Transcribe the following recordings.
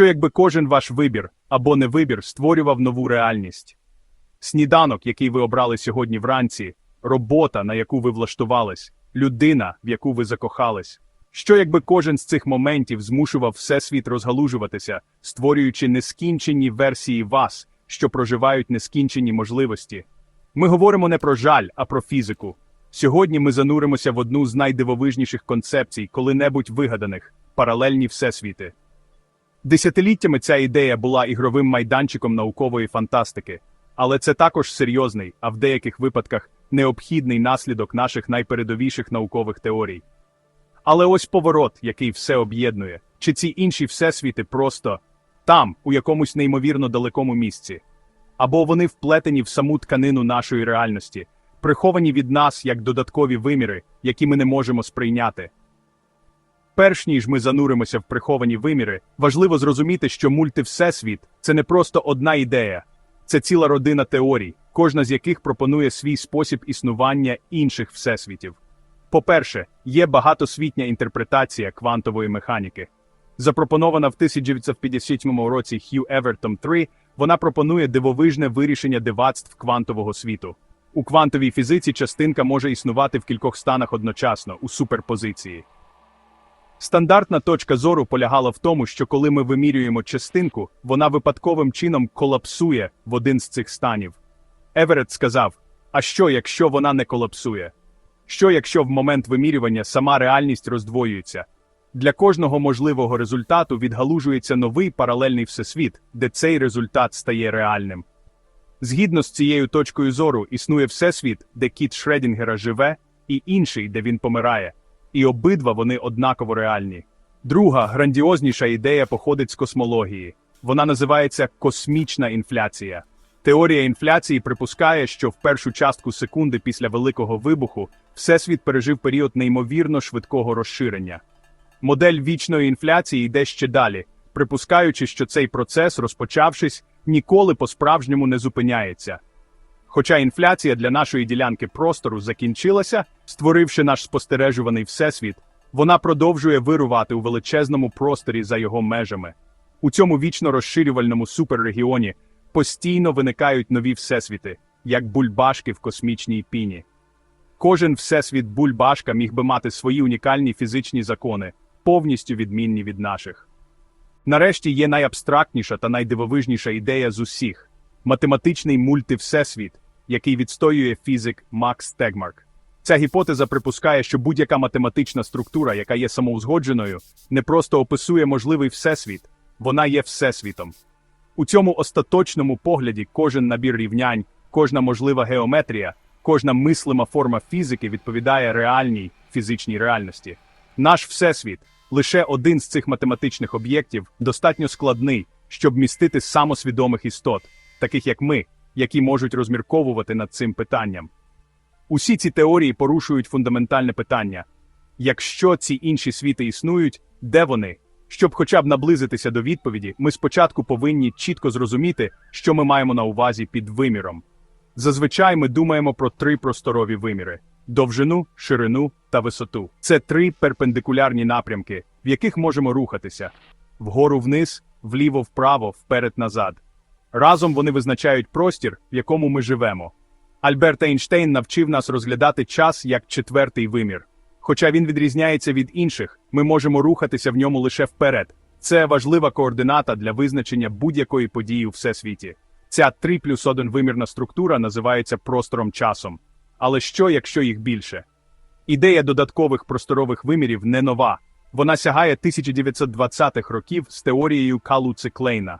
Що якби кожен ваш вибір або не вибір створював нову реальність? Сніданок, який ви обрали сьогодні вранці, робота, на яку ви влаштувались, людина, в яку ви закохались. Що якби кожен з цих моментів змушував всесвіт розгалужуватися, створюючи нескінчені версії вас, що проживають нескінчені можливості? Ми говоримо не про жаль, а про фізику. Сьогодні ми зануримося в одну з найдивовижніших концепцій, коли-небудь вигаданих паралельні всесвіти. Десятиліттями ця ідея була ігровим майданчиком наукової фантастики, але це також серйозний, а в деяких випадках необхідний наслідок наших найпередовіших наукових теорій. Але ось поворот, який все об'єднує, чи ці інші всесвіти просто там, у якомусь неймовірно далекому місці, або вони вплетені в саму тканину нашої реальності, приховані від нас як додаткові виміри, які ми не можемо сприйняти. Перш ніж ми зануримося в приховані виміри, важливо зрозуміти, що мультивсесвіт це не просто одна ідея, це ціла родина теорій, кожна з яких пропонує свій спосіб існування інших всесвітів. По-перше, є багатосвітня інтерпретація квантової механіки. Запропонована в 1957 році Хью Евертом 3, вона пропонує дивовижне вирішення дивацтв квантового світу. У квантовій фізиці частинка може існувати в кількох станах одночасно у суперпозиції. Стандартна точка зору полягала в тому, що коли ми вимірюємо частинку, вона випадковим чином колапсує в один з цих станів. Еверетт сказав: А що, якщо вона не колапсує? Що, якщо в момент вимірювання сама реальність роздвоюється? Для кожного можливого результату відгалужується новий паралельний всесвіт, де цей результат стає реальним. Згідно з цією точкою зору, існує всесвіт, де кіт Шредінгера живе, і інший, де він помирає. І обидва вони однаково реальні. Друга грандіозніша ідея походить з космології. Вона називається космічна інфляція. Теорія інфляції припускає, що в першу частку секунди після Великого вибуху Всесвіт пережив період неймовірно швидкого розширення. Модель вічної інфляції йде ще далі, припускаючи, що цей процес, розпочавшись, ніколи по-справжньому не зупиняється. Хоча інфляція для нашої ділянки простору закінчилася, створивши наш спостережуваний всесвіт, вона продовжує вирувати у величезному просторі за його межами. У цьому вічно розширювальному суперрегіоні постійно виникають нові всесвіти, як бульбашки в космічній піні. Кожен всесвіт бульбашка міг би мати свої унікальні фізичні закони, повністю відмінні від наших. Нарешті є найабстрактніша та найдивовижніша ідея з усіх математичний мультивсесвіт, який відстоює фізик Макс Тегмарк. Ця гіпотеза припускає, що будь-яка математична структура, яка є самоузгодженою, не просто описує можливий всесвіт, вона є всесвітом. У цьому остаточному погляді кожен набір рівнянь, кожна можлива геометрія, кожна мислима форма фізики відповідає реальній фізичній реальності. Наш всесвіт лише один з цих математичних об'єктів достатньо складний, щоб містити самосвідомих істот, таких як ми, які можуть розмірковувати над цим питанням. Усі ці теорії порушують фундаментальне питання якщо ці інші світи існують, де вони? Щоб хоча б наблизитися до відповіді, ми спочатку повинні чітко зрозуміти, що ми маємо на увазі під виміром. Зазвичай ми думаємо про три просторові виміри: довжину, ширину та висоту. Це три перпендикулярні напрямки, в яких можемо рухатися вгору вниз, вліво вправо, вперед назад. Разом вони визначають простір, в якому ми живемо. Альберт Ейнштейн навчив нас розглядати час як четвертий вимір. Хоча він відрізняється від інших, ми можемо рухатися в ньому лише вперед. Це важлива координата для визначення будь-якої події у всесвіті. Ця 3 плюс 1 вимірна структура називається простором часом. Але що, якщо їх більше? Ідея додаткових просторових вимірів не нова. Вона сягає 1920-х років з теорією Калуци Клейна.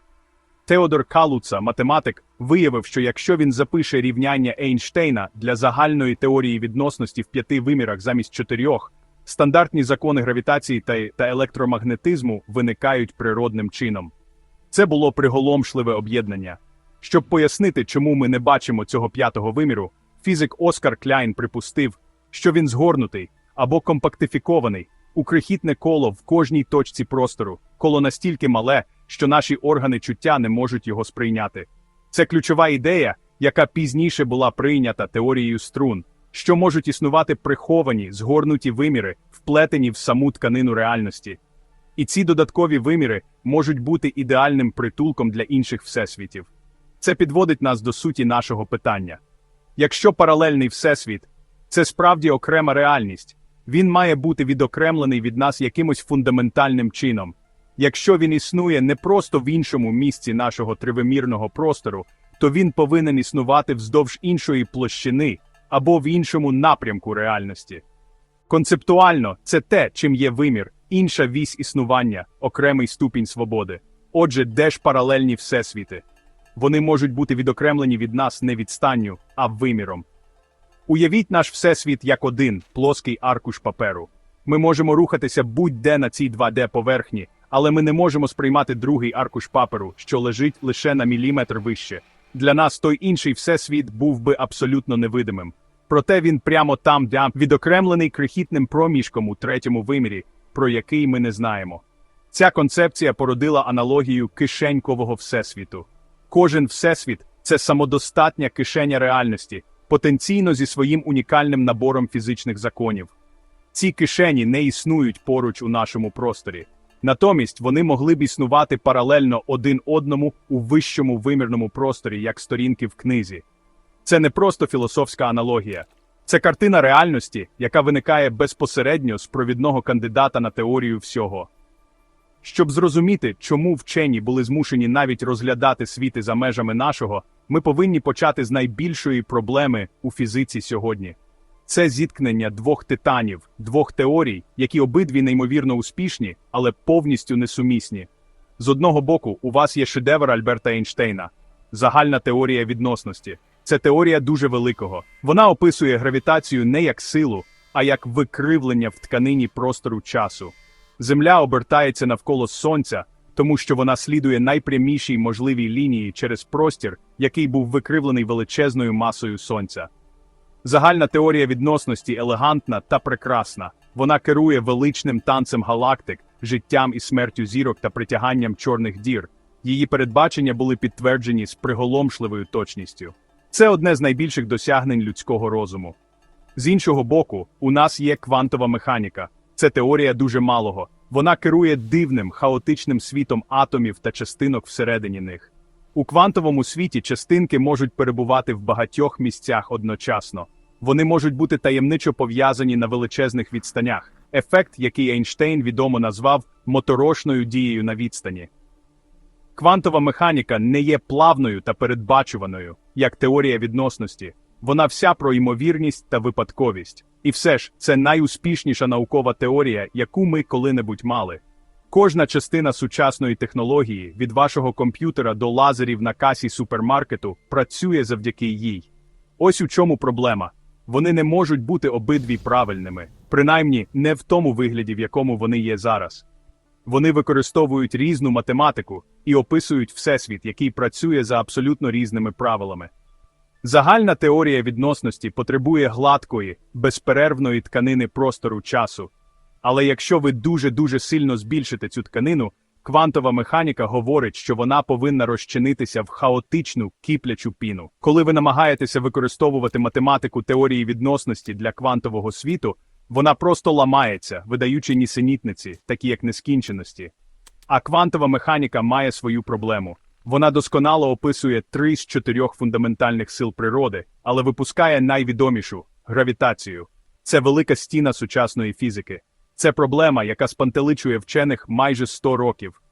Теодор Калуца, математик, виявив, що якщо він запише рівняння Ейнштейна для загальної теорії відносності в п'яти вимірах замість чотирьох, стандартні закони гравітації та, та електромагнетизму виникають природним чином. Це було приголомшливе об'єднання. Щоб пояснити, чому ми не бачимо цього п'ятого виміру, фізик Оскар Кляйн припустив, що він згорнутий або компактифікований у крихітне коло в кожній точці простору, коло настільки мале, що наші органи чуття не можуть його сприйняти. Це ключова ідея, яка пізніше була прийнята теорією струн, що можуть існувати приховані, згорнуті виміри, вплетені в саму тканину реальності. І ці додаткові виміри можуть бути ідеальним притулком для інших всесвітів. Це підводить нас до суті нашого питання. Якщо паралельний всесвіт це справді окрема реальність, він має бути відокремлений від нас якимось фундаментальним чином. Якщо він існує не просто в іншому місці нашого тривимірного простору, то він повинен існувати вздовж іншої площини або в іншому напрямку реальності. Концептуально це те, чим є вимір, інша вісь існування, окремий ступінь свободи. Отже, де ж паралельні всесвіти? Вони можуть бути відокремлені від нас не відстанню, а виміром. Уявіть наш всесвіт як один плоский аркуш паперу. Ми можемо рухатися будь-де на цій 2D поверхні, але ми не можемо сприймати другий аркуш паперу, що лежить лише на міліметр вище. Для нас той інший всесвіт був би абсолютно невидимим. Проте він прямо там, де відокремлений крихітним проміжком у третьому вимірі, про який ми не знаємо. Ця концепція породила аналогію кишенькового всесвіту. Кожен всесвіт це самодостатня кишеня реальності, потенційно зі своїм унікальним набором фізичних законів. Ці кишені не існують поруч у нашому просторі. Натомість вони могли б існувати паралельно один одному у вищому вимірному просторі, як сторінки в книзі. Це не просто філософська аналогія, це картина реальності, яка виникає безпосередньо з провідного кандидата на теорію всього. Щоб зрозуміти, чому вчені були змушені навіть розглядати світи за межами нашого, ми повинні почати з найбільшої проблеми у фізиці сьогодні. Це зіткнення двох титанів, двох теорій, які обидві неймовірно успішні, але повністю несумісні. З одного боку, у вас є шедевр Альберта Ейнштейна, загальна теорія відносності. Це теорія дуже великого. Вона описує гравітацію не як силу, а як викривлення в тканині простору часу. Земля обертається навколо Сонця, тому що вона слідує найпрямішій можливій лінії через простір, який був викривлений величезною масою Сонця. Загальна теорія відносності елегантна та прекрасна. Вона керує величним танцем галактик, життям і смертю зірок та притяганням чорних дір. Її передбачення були підтверджені з приголомшливою точністю. Це одне з найбільших досягнень людського розуму. З іншого боку, у нас є квантова механіка. Це теорія дуже малого. Вона керує дивним, хаотичним світом атомів та частинок всередині них. У квантовому світі частинки можуть перебувати в багатьох місцях одночасно. Вони можуть бути таємничо пов'язані на величезних відстанях, ефект, який Ейнштейн відомо назвав моторошною дією на відстані. Квантова механіка не є плавною та передбачуваною, як теорія відносності. Вона вся про ймовірність та випадковість. І все ж це найуспішніша наукова теорія, яку ми коли-небудь мали. Кожна частина сучасної технології, від вашого комп'ютера до лазерів на касі супермаркету, працює завдяки їй. Ось у чому проблема. Вони не можуть бути обидві правильними, принаймні не в тому вигляді, в якому вони є зараз. Вони використовують різну математику і описують всесвіт, який працює за абсолютно різними правилами. Загальна теорія відносності потребує гладкої, безперервної тканини простору часу. Але якщо ви дуже-дуже сильно збільшите цю тканину, квантова механіка говорить, що вона повинна розчинитися в хаотичну киплячу піну. Коли ви намагаєтеся використовувати математику теорії відносності для квантового світу, вона просто ламається, видаючи нісенітниці, такі як нескінченості. А квантова механіка має свою проблему. Вона досконало описує три з чотирьох фундаментальних сил природи, але випускає найвідомішу гравітацію. Це велика стіна сучасної фізики. Це проблема, яка спантеличує вчених майже 100 років.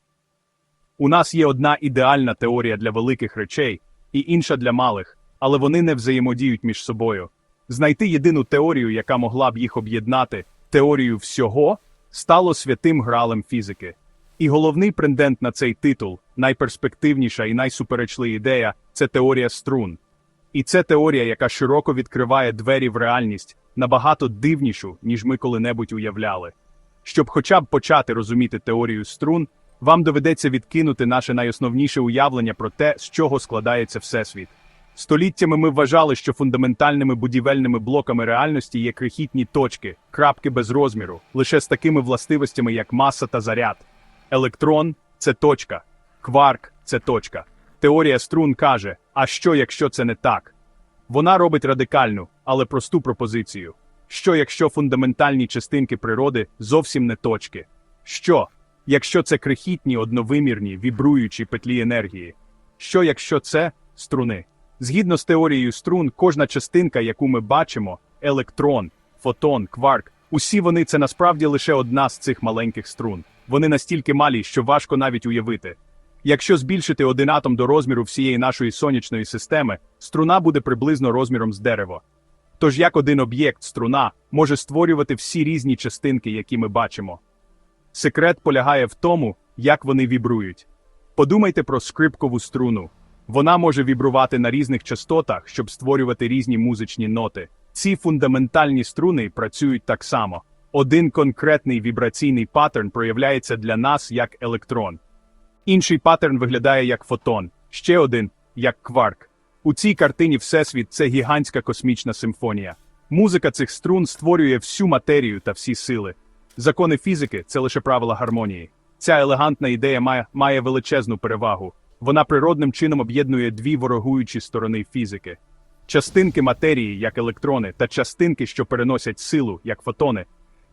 У нас є одна ідеальна теорія для великих речей і інша для малих, але вони не взаємодіють між собою. Знайти єдину теорію, яка могла б їх об'єднати, теорію всього, стало святим гралем фізики. І головний претендент на цей титул, найперспективніша і найсуперечла ідея це теорія струн. І це теорія, яка широко відкриває двері в реальність, набагато дивнішу, ніж ми коли-небудь уявляли. Щоб хоча б почати розуміти теорію струн, вам доведеться відкинути наше найосновніше уявлення про те, з чого складається Всесвіт. Століттями ми вважали, що фундаментальними будівельними блоками реальності є крихітні точки, крапки без розміру, лише з такими властивостями, як маса та заряд. Електрон це точка, кварк це точка. Теорія струн каже: а що, якщо це не так? Вона робить радикальну, але просту пропозицію. Що якщо фундаментальні частинки природи зовсім не точки? Що? якщо це крихітні одновимірні вібруючі петлі енергії? Що якщо це струни? Згідно з теорією струн, кожна частинка, яку ми бачимо, електрон, фотон, кварк, усі вони це насправді лише одна з цих маленьких струн. Вони настільки малі, що важко навіть уявити. Якщо збільшити один атом до розміру всієї нашої сонячної системи, струна буде приблизно розміром з дерево. Тож як один об'єкт, струна, може створювати всі різні частинки, які ми бачимо. Секрет полягає в тому, як вони вібрують. Подумайте про скрипкову струну. Вона може вібрувати на різних частотах, щоб створювати різні музичні ноти. Ці фундаментальні струни працюють так само. Один конкретний вібраційний паттерн проявляється для нас як електрон. Інший паттерн виглядає як фотон, ще один як кварк. У цій картині Всесвіт це гігантська космічна симфонія. Музика цих струн створює всю матерію та всі сили. Закони фізики це лише правила гармонії. Ця елегантна ідея має, має величезну перевагу. Вона природним чином об'єднує дві ворогуючі сторони фізики. Частинки матерії, як електрони, та частинки, що переносять силу, як фотони.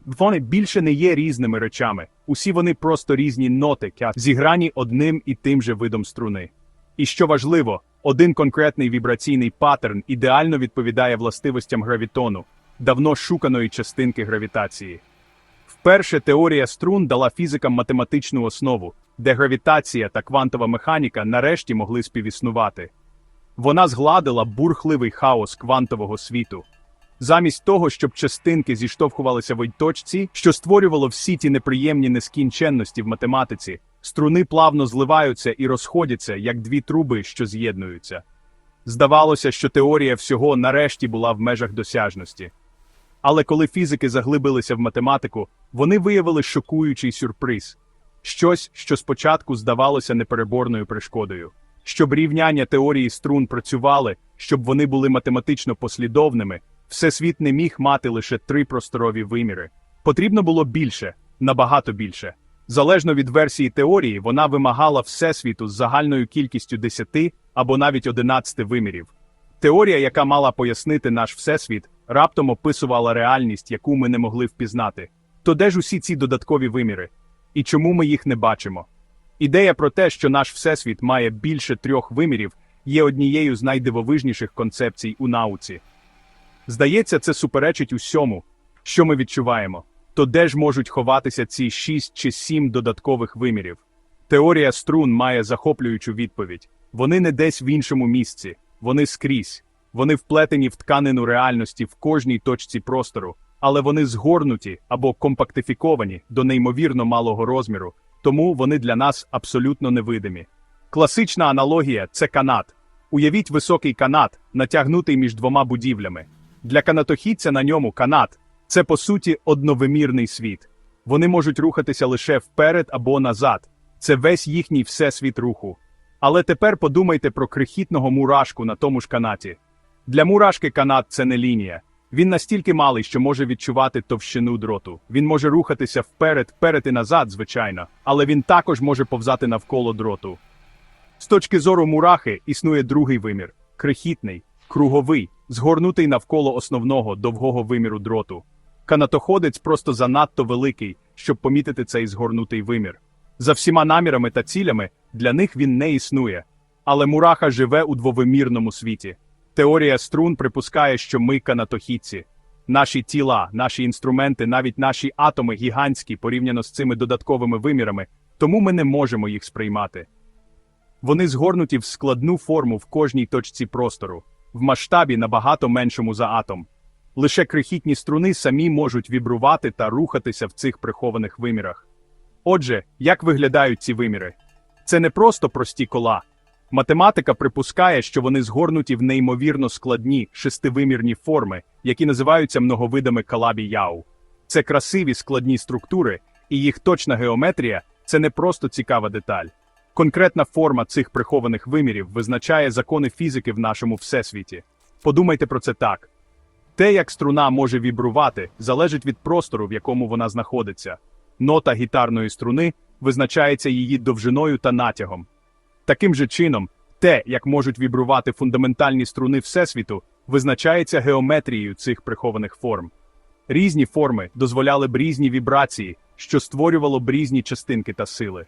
Вони більше не є різними речами, усі вони просто різні ноти, зіграні одним і тим же видом струни. І що важливо, один конкретний вібраційний паттерн ідеально відповідає властивостям гравітону, давно шуканої частинки гравітації. Вперше теорія струн дала фізикам математичну основу, де гравітація та квантова механіка нарешті могли співіснувати. Вона згладила бурхливий хаос квантового світу. Замість того, щоб частинки зіштовхувалися в точці, що створювало всі ті неприємні нескінченності в математиці, струни плавно зливаються і розходяться, як дві труби, що з'єднуються. Здавалося, що теорія всього нарешті була в межах досяжності. Але коли фізики заглибилися в математику, вони виявили шокуючий сюрприз щось, що спочатку здавалося непереборною перешкодою. Щоб рівняння теорії струн працювали, щоб вони були математично послідовними, всесвіт не міг мати лише три просторові виміри. Потрібно було більше, набагато більше. Залежно від версії теорії, вона вимагала всесвіту з загальною кількістю 10 або навіть 11 вимірів. Теорія, яка мала пояснити наш всесвіт, раптом описувала реальність, яку ми не могли впізнати. То де ж усі ці додаткові виміри? І чому ми їх не бачимо? Ідея про те, що наш всесвіт має більше трьох вимірів, є однією з найдивовижніших концепцій у науці. Здається, це суперечить усьому, що ми відчуваємо. То де ж можуть ховатися ці шість чи сім додаткових вимірів? Теорія струн має захоплюючу відповідь: вони не десь в іншому місці, вони скрізь, вони вплетені в тканину реальності в кожній точці простору, але вони згорнуті або компактифіковані до неймовірно малого розміру, тому вони для нас абсолютно невидимі. Класична аналогія це канат. Уявіть високий канат, натягнутий між двома будівлями. Для канатохідця на ньому канат це по суті одновимірний світ. Вони можуть рухатися лише вперед або назад. Це весь їхній всесвіт руху. Але тепер подумайте про крихітного мурашку на тому ж канаті. Для мурашки канат це не лінія. Він настільки малий, що може відчувати товщину дроту. Він може рухатися вперед, вперед і назад, звичайно, але він також може повзати навколо дроту. З точки зору мурахи існує другий вимір крихітний, круговий, згорнутий навколо основного довгого виміру дроту. Канатоходець просто занадто великий, щоб помітити цей згорнутий вимір. За всіма намірами та цілями для них він не існує. Але мураха живе у двовимірному світі. Теорія струн припускає, що ми канатохідці. Наші тіла, наші інструменти, навіть наші атоми гігантські порівняно з цими додатковими вимірами, тому ми не можемо їх сприймати. Вони згорнуті в складну форму в кожній точці простору, в масштабі набагато меншому за атом. Лише крихітні струни самі можуть вібрувати та рухатися в цих прихованих вимірах. Отже, як виглядають ці виміри? Це не просто прості кола. Математика припускає, що вони згорнуті в неймовірно складні шестивимірні форми, які називаються многовидами калабі яу. Це красиві складні структури, і їх точна геометрія це не просто цікава деталь. Конкретна форма цих прихованих вимірів визначає закони фізики в нашому всесвіті. Подумайте про це так. Те, як струна може вібрувати, залежить від простору, в якому вона знаходиться. Нота гітарної струни визначається її довжиною та натягом. Таким же чином, те, як можуть вібрувати фундаментальні струни Всесвіту, визначається геометрією цих прихованих форм. Різні форми дозволяли б різні вібрації, що створювало б різні частинки та сили.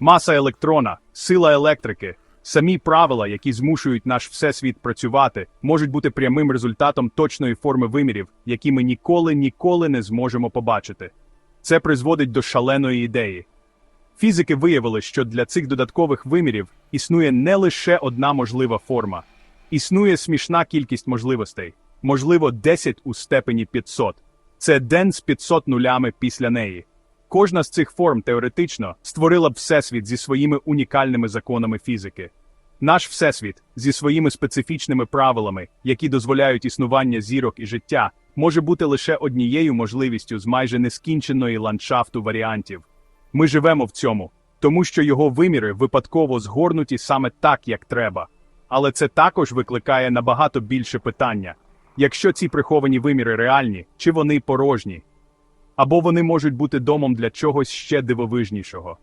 Маса електрона, сила електрики, самі правила, які змушують наш всесвіт працювати, можуть бути прямим результатом точної форми вимірів, які ми ніколи ніколи не зможемо побачити. Це призводить до шаленої ідеї. Фізики виявили, що для цих додаткових вимірів існує не лише одна можлива форма, існує смішна кількість можливостей, можливо, 10 у степені 500. Це ден з 500 нулями після неї. Кожна з цих форм теоретично створила б всесвіт зі своїми унікальними законами фізики. Наш всесвіт зі своїми специфічними правилами, які дозволяють існування зірок і життя, може бути лише однією можливістю з майже нескінченої ландшафту варіантів. Ми живемо в цьому, тому що його виміри випадково згорнуті саме так, як треба. Але це також викликає набагато більше питання: якщо ці приховані виміри реальні, чи вони порожні? Або вони можуть бути домом для чогось ще дивовижнішого.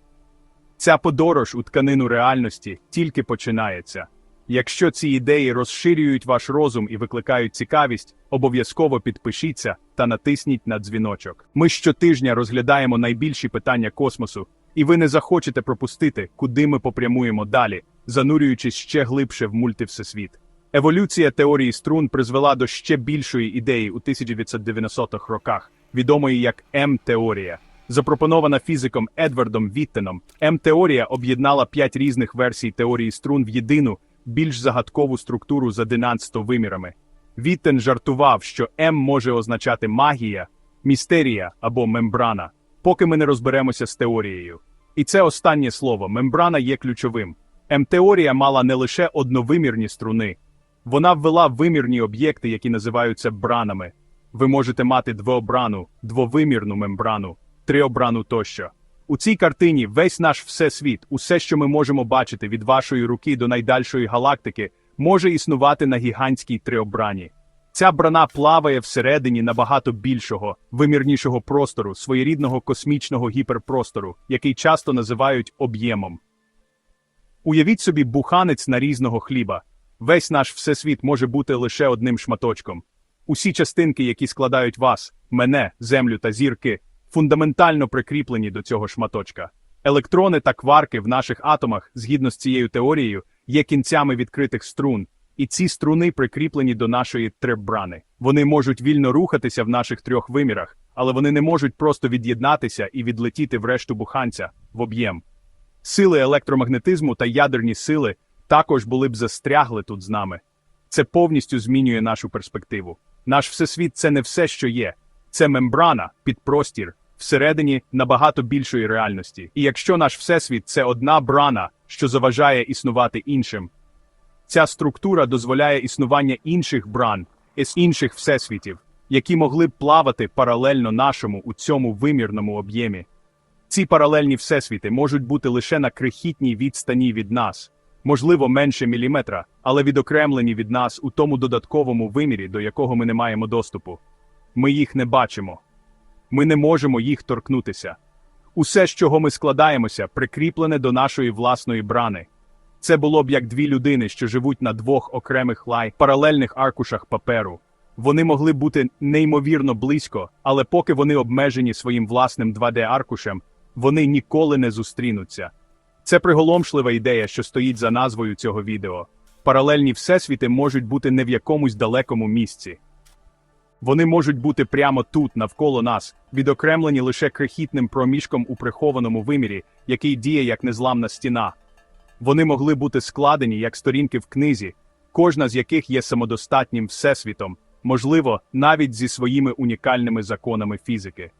Ця подорож у тканину реальності тільки починається. Якщо ці ідеї розширюють ваш розум і викликають цікавість, обов'язково підпишіться та натисніть на дзвіночок. Ми щотижня розглядаємо найбільші питання космосу, і ви не захочете пропустити, куди ми попрямуємо далі, занурюючись ще глибше в мультивсесвіт. Еволюція теорії струн призвела до ще більшої ідеї у 1990-х роках, відомої як М-теорія. Запропонована фізиком Едвардом Віттеном, М-теорія об'єднала п'ять різних версій теорії струн в єдину, більш загадкову структуру з 11 вимірами. Віттен жартував, що М може означати магія, містерія або мембрана, поки ми не розберемося з теорією. І це останнє слово мембрана є ключовим. М-теорія мала не лише одновимірні струни, вона ввела вимірні об'єкти, які називаються бранами. Ви можете мати двообрану, двовимірну мембрану, триобрану тощо. У цій картині весь наш всесвіт, усе, що ми можемо бачити від вашої руки до найдальшої галактики, може існувати на гігантській триобрані. Ця брана плаває всередині набагато більшого, вимірнішого простору, своєрідного космічного гіперпростору, який часто називають об'ємом. Уявіть собі буханець нарізного хліба. Весь наш всесвіт може бути лише одним шматочком. Усі частинки, які складають вас, мене, землю та зірки, фундаментально прикріплені до цього шматочка. Електрони та кварки в наших атомах, згідно з цією теорією, є кінцями відкритих струн, і ці струни прикріплені до нашої требрани. Вони можуть вільно рухатися в наших трьох вимірах, але вони не можуть просто від'єднатися і відлетіти в решту буханця в об'єм. Сили електромагнетизму та ядерні сили також були б застрягли тут з нами. Це повністю змінює нашу перспективу. Наш всесвіт це не все, що є, це мембрана, підпростір, всередині набагато більшої реальності. І якщо наш всесвіт це одна брана, що заважає існувати іншим, ця структура дозволяє існування інших бран із інших всесвітів, які могли б плавати паралельно нашому у цьому вимірному об'ємі. Ці паралельні всесвіти можуть бути лише на крихітній відстані від нас можливо, менше міліметра, але відокремлені від нас у тому додатковому вимірі, до якого ми не маємо доступу. Ми їх не бачимо. Ми не можемо їх торкнутися. Усе, з чого ми складаємося, прикріплене до нашої власної брани. Це було б як дві людини, що живуть на двох окремих лай, паралельних аркушах паперу. Вони могли бути неймовірно близько, але поки вони обмежені своїм власним 2D-аркушем, вони ніколи не зустрінуться. Це приголомшлива ідея, що стоїть за назвою цього відео. Паралельні всесвіти можуть бути не в якомусь далекому місці. Вони можуть бути прямо тут, навколо нас, відокремлені лише крихітним проміжком у прихованому вимірі, який діє як незламна стіна. Вони могли бути складені як сторінки в книзі, кожна з яких є самодостатнім всесвітом, можливо, навіть зі своїми унікальними законами фізики.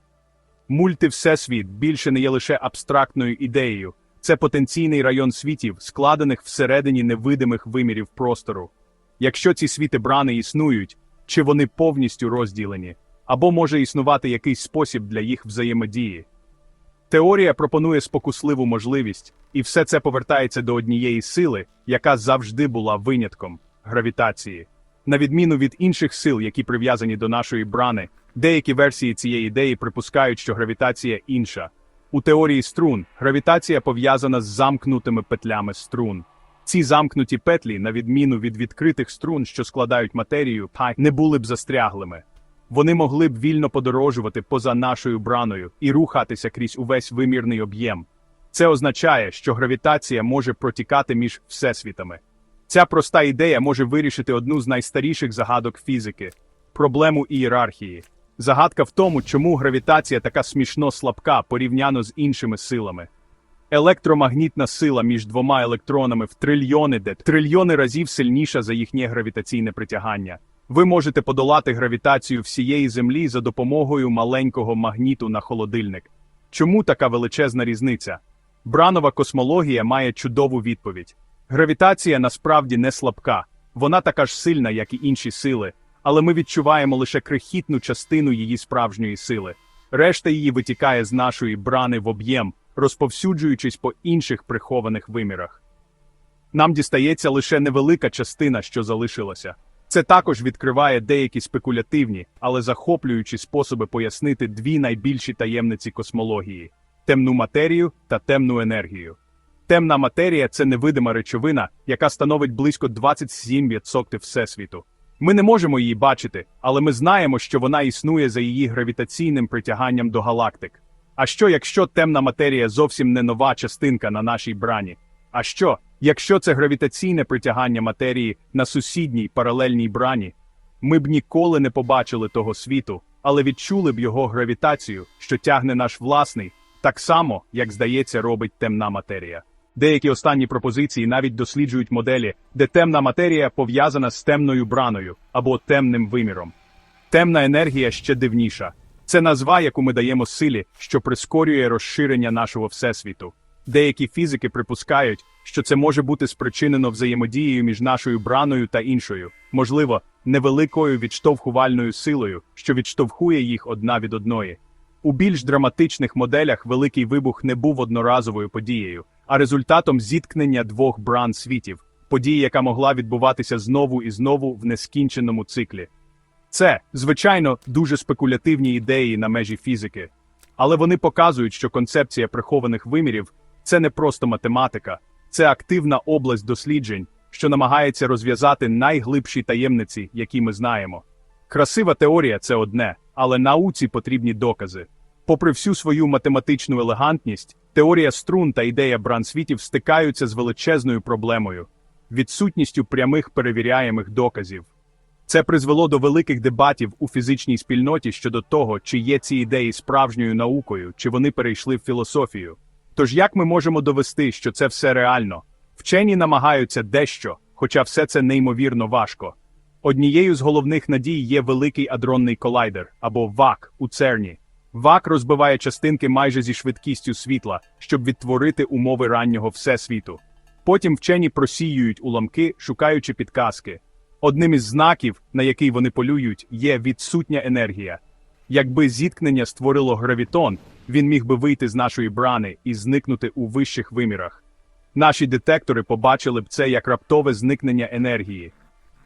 Мультивсесвіт більше не є лише абстрактною ідеєю. Це потенційний район світів, складених всередині невидимих вимірів простору. Якщо ці світи брани існують, чи вони повністю розділені, або може існувати якийсь спосіб для їх взаємодії. Теорія пропонує спокусливу можливість, і все це повертається до однієї сили, яка завжди була винятком гравітації. На відміну від інших сил, які прив'язані до нашої брани, деякі версії цієї ідеї припускають, що гравітація інша. У теорії струн гравітація пов'язана з замкнутими петлями струн. Ці замкнуті петлі, на відміну від відкритих струн, що складають матерію, не були б застряглими. вони могли б вільно подорожувати поза нашою браною і рухатися крізь увесь вимірний об'єм. Це означає, що гравітація може протікати між всесвітами. Ця проста ідея може вирішити одну з найстаріших загадок фізики проблему ієрархії. Загадка в тому, чому гравітація така смішно слабка порівняно з іншими силами. Електромагнітна сила між двома електронами в трильйони де трильйони разів сильніша за їхнє гравітаційне притягання. Ви можете подолати гравітацію всієї Землі за допомогою маленького магніту на холодильник. Чому така величезна різниця? Бранова космологія має чудову відповідь. Гравітація насправді не слабка, вона така ж сильна, як і інші сили, але ми відчуваємо лише крихітну частину її справжньої сили. Решта її витікає з нашої брани в об'єм, розповсюджуючись по інших прихованих вимірах. Нам дістається лише невелика частина, що залишилася. Це також відкриває деякі спекулятивні, але захоплюючі способи пояснити дві найбільші таємниці космології темну матерію та темну енергію. Темна матерія це невидима речовина, яка становить близько 27% всесвіту. Ми не можемо її бачити, але ми знаємо, що вона існує за її гравітаційним притяганням до галактик. А що, якщо темна матерія зовсім не нова частинка на нашій брані? А що, якщо це гравітаційне притягання матерії на сусідній паралельній брані? Ми б ніколи не побачили того світу, але відчули б його гравітацію, що тягне наш власний, так само, як здається, робить темна матерія. Деякі останні пропозиції навіть досліджують моделі, де темна матерія пов'язана з темною браною або темним виміром. Темна енергія ще дивніша. Це назва, яку ми даємо силі, що прискорює розширення нашого всесвіту. Деякі фізики припускають, що це може бути спричинено взаємодією між нашою браною та іншою, можливо, невеликою відштовхувальною силою, що відштовхує їх одна від одної. У більш драматичних моделях великий вибух не був одноразовою подією, а результатом зіткнення двох бран світів, події, яка могла відбуватися знову і знову в нескінченому циклі. Це, звичайно, дуже спекулятивні ідеї на межі фізики, але вони показують, що концепція прихованих вимірів це не просто математика, це активна область досліджень, що намагається розв'язати найглибші таємниці, які ми знаємо. Красива теорія це одне, але науці потрібні докази. Попри всю свою математичну елегантність, теорія струн та ідея брансвітів стикаються з величезною проблемою відсутністю прямих перевіряємих доказів. Це призвело до великих дебатів у фізичній спільноті щодо того, чи є ці ідеї справжньою наукою, чи вони перейшли в філософію. Тож як ми можемо довести, що це все реально? Вчені намагаються дещо, хоча все це неймовірно важко. Однією з головних надій є великий адронний колайдер або ВАК у ЦЕРНі. ВАК розбиває частинки майже зі швидкістю світла, щоб відтворити умови раннього всесвіту. Потім вчені просіюють уламки, шукаючи підказки. Одним із знаків, на який вони полюють, є відсутня енергія. Якби зіткнення створило гравітон, він міг би вийти з нашої брани і зникнути у вищих вимірах. Наші детектори побачили б це як раптове зникнення енергії.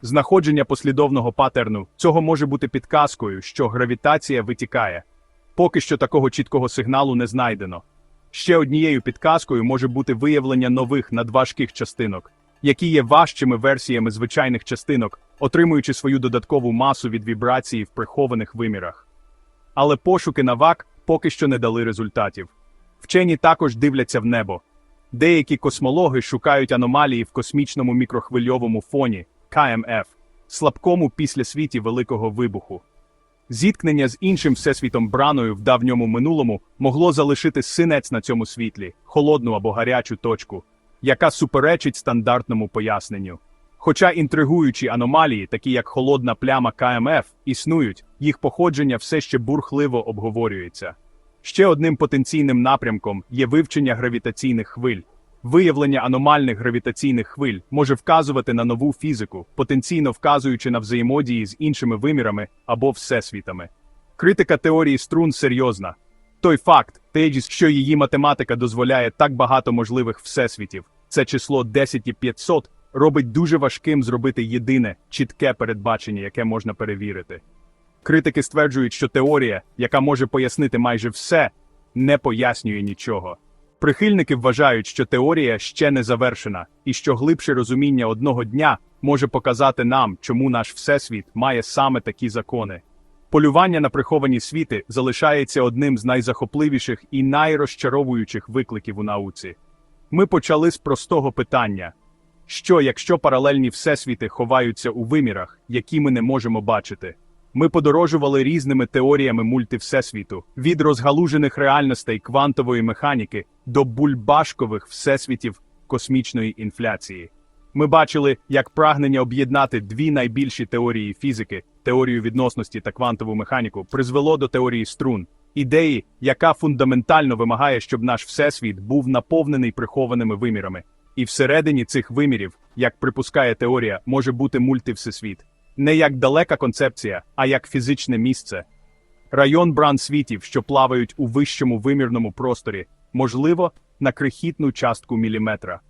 Знаходження послідовного патерну цього може бути підказкою, що гравітація витікає. Поки що такого чіткого сигналу не знайдено. Ще однією підказкою може бути виявлення нових надважких частинок, які є важчими версіями звичайних частинок, отримуючи свою додаткову масу від вібрації в прихованих вимірах. Але пошуки на ВАК поки що не дали результатів. Вчені також дивляться в небо. Деякі космологи шукають аномалії в космічному мікрохвильовому фоні КМФ, слабкому після світі Великого вибуху. Зіткнення з іншим всесвітом браною в давньому минулому могло залишити синець на цьому світлі, холодну або гарячу точку, яка суперечить стандартному поясненню. Хоча інтригуючі аномалії, такі як холодна пляма КМФ, існують, їх походження все ще бурхливо обговорюється. Ще одним потенційним напрямком є вивчення гравітаційних хвиль. Виявлення аномальних гравітаційних хвиль може вказувати на нову фізику, потенційно вказуючи на взаємодії з іншими вимірами або всесвітами. Критика теорії струн серйозна. Той факт, тежіс, що її математика дозволяє так багато можливих всесвітів, це число 10 і 500, робить дуже важким зробити єдине, чітке передбачення, яке можна перевірити. Критики стверджують, що теорія, яка може пояснити майже все, не пояснює нічого. Прихильники вважають, що теорія ще не завершена, і що глибше розуміння одного дня може показати нам, чому наш всесвіт має саме такі закони. Полювання на приховані світи залишається одним з найзахопливіших і найрозчаровуючих викликів у науці. Ми почали з простого питання: що, якщо паралельні всесвіти ховаються у вимірах, які ми не можемо бачити? Ми подорожували різними теоріями мультивсесвіту, від розгалужених реальностей квантової механіки до бульбашкових всесвітів космічної інфляції. Ми бачили, як прагнення об'єднати дві найбільші теорії фізики теорію відносності та квантову механіку призвело до теорії струн, ідеї, яка фундаментально вимагає, щоб наш всесвіт був наповнений прихованими вимірами. І всередині цих вимірів, як припускає теорія, може бути мультивсесвіт. Не як далека концепція, а як фізичне місце. Район бран світів, що плавають у вищому вимірному просторі, можливо, на крихітну частку міліметра.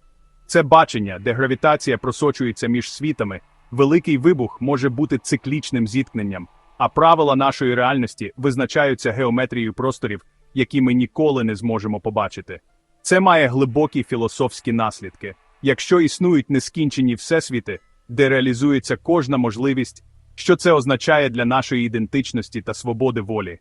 Це бачення, де гравітація просочується між світами, великий вибух може бути циклічним зіткненням, а правила нашої реальності визначаються геометрією просторів, які ми ніколи не зможемо побачити. Це має глибокі філософські наслідки. Якщо існують нескінчені всесвіти, де реалізується кожна можливість, що це означає для нашої ідентичності та свободи волі?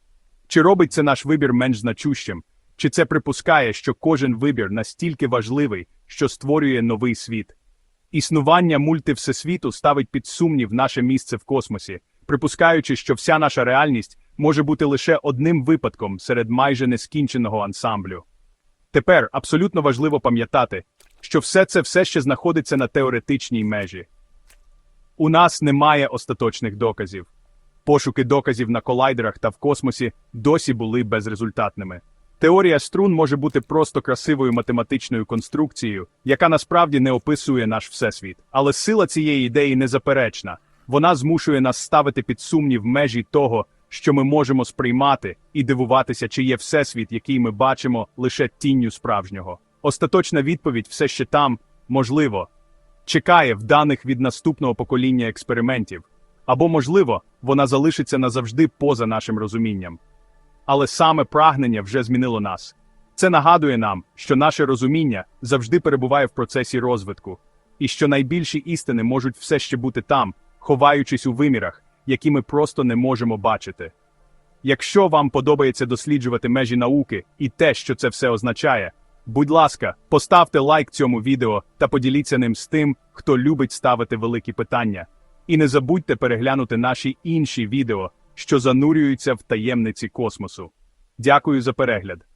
Чи робить це наш вибір менш значущим? Чи це припускає, що кожен вибір настільки важливий, що створює новий світ? Існування мультивсесвіту ставить під сумнів наше місце в космосі, припускаючи, що вся наша реальність може бути лише одним випадком серед майже нескінченого ансамблю. Тепер абсолютно важливо пам'ятати, що все це все ще знаходиться на теоретичній межі. У нас немає остаточних доказів. Пошуки доказів на колайдерах та в космосі досі були безрезультатними. Теорія струн може бути просто красивою математичною конструкцією, яка насправді не описує наш всесвіт. Але сила цієї ідеї незаперечна. Вона змушує нас ставити під сумнів межі того, що ми можемо сприймати, і дивуватися, чи є всесвіт, який ми бачимо лише тінню справжнього. Остаточна відповідь все ще там, можливо, чекає в даних від наступного покоління експериментів, або, можливо, вона залишиться назавжди поза нашим розумінням. Але саме прагнення вже змінило нас. Це нагадує нам, що наше розуміння завжди перебуває в процесі розвитку, і що найбільші істини можуть все ще бути там, ховаючись у вимірах, які ми просто не можемо бачити. Якщо вам подобається досліджувати межі науки і те, що це все означає, будь ласка, поставте лайк цьому відео та поділіться ним з тим, хто любить ставити великі питання. І не забудьте переглянути наші інші відео, що занурюються в таємниці космосу. Дякую за перегляд.